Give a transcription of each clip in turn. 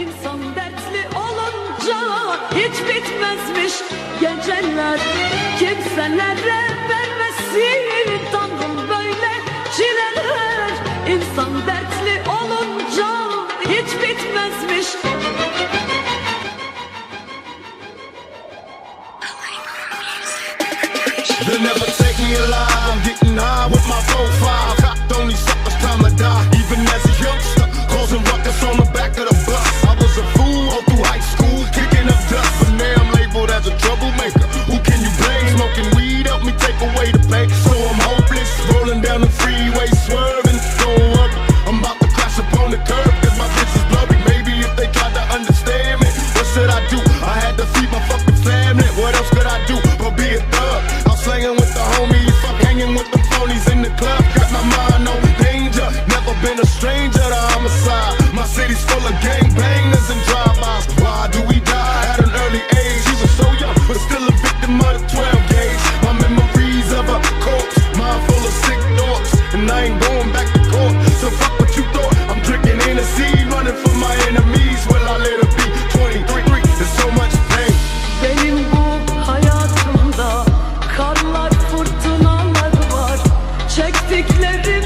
İnsan dertli olunca hiç bitmezmiş geceler. Kimselere vermesin Tanrım böyle çileler. İnsan dertli olunca hiç bitmezmiş. The never hanging with the phonies in the club. Got my mind on. Eksiklerim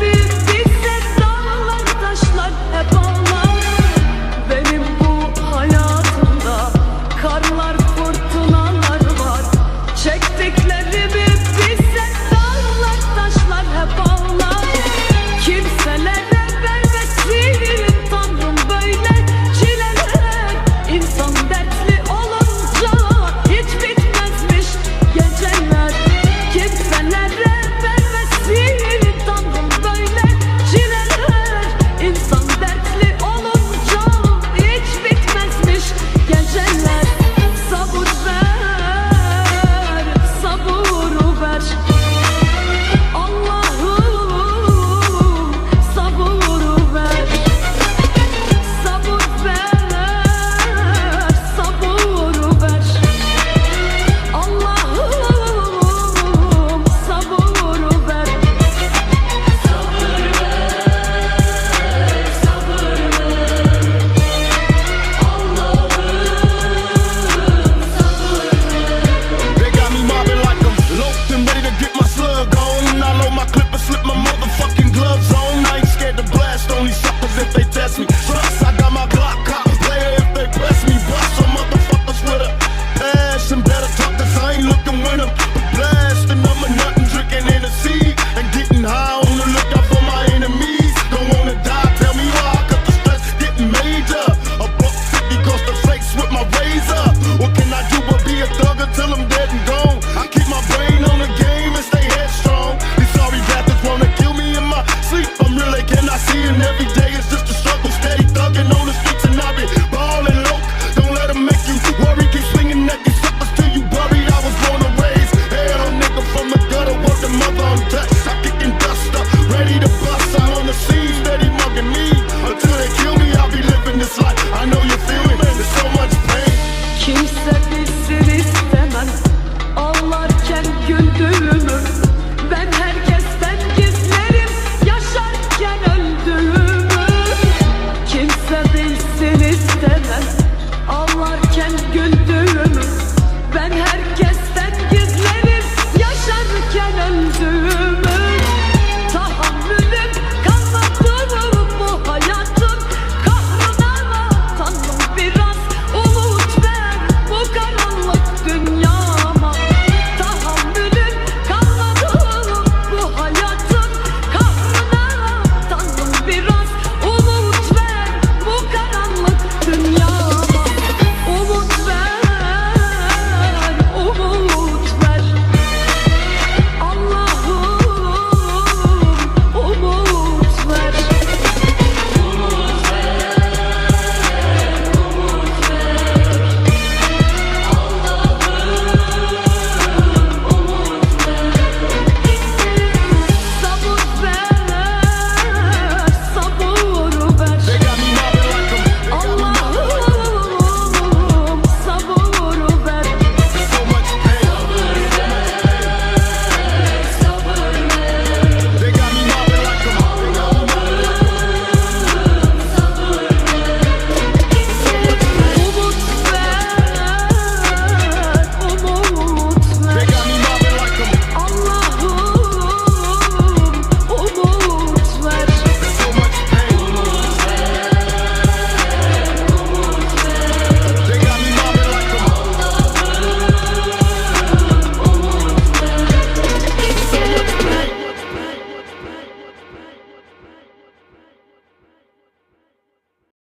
you say